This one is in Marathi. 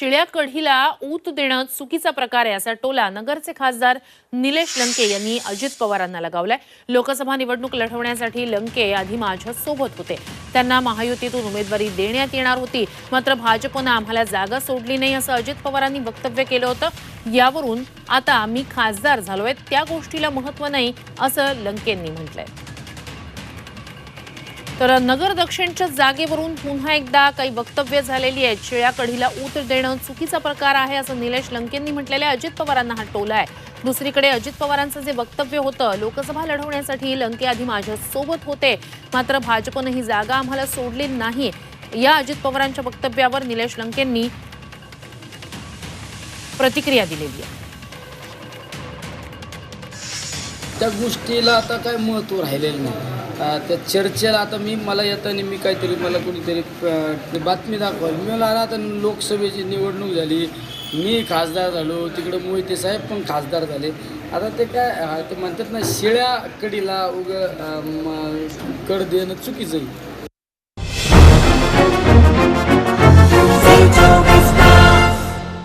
शिळ्या कढीला ऊत देणं चुकीचा प्रकार आहे असा टोला नगरचे खासदार निलेश लंके यांनी अजित पवारांना लगावलाय. लोकसभा निवडणूक लढवण्यासाठी लंके आधी माझ्या सोबत होते. त्यांना महायुतीतून उमेदवारी देण्यात येणार होती. मात्र भाजपनं आम्हाला जागा सोडली नाही असं अजित पवारांनी वक्तव्य केलं होतं. यावरून आता मी खासदार झालोय त्या गोष्टीला महत्त्व नाही असं लंकेंनी म्हटलंय. तर नगर दक्षिणच्या जागेवरून पुन्हा एकदा काही वक्तव्य झालेली आहेत. शिळ्या कढीला ऊत देणं चुकीचा प्रकार आहे असं निलेश लंकेंनी म्हटलेलं आहे. अजित पवारांना हा टोला आहे. दुसरीकडे अजित पवारांचं जे वक्तव्य होतं लोकसभा लढवण्यासाठी लंके आधी माझ्यासोबत होते. मात्र भाजपनं ही जागा आम्हाला सोडली नाही. या अजित पवारांच्या वक्तव्यावर निलेश लंकेंनी प्रतिक्रिया दिलेली आहे. त्या गोष्टीला आता काय महत्त्व राहिलेलं नाही. त्या चर्चेला आता मी मला येताना मी काहीतरी मला कुणीतरी बातमी दाखवा मी मला आता लोकसभेची निवडणूक झाली. मी खासदार झालो. तिकडं मोहिते साहेब पण खासदार झाले. आता ते काय ते म्हणतात ना शिळ्या कडीला उग कड देणं चुकीचं आहे.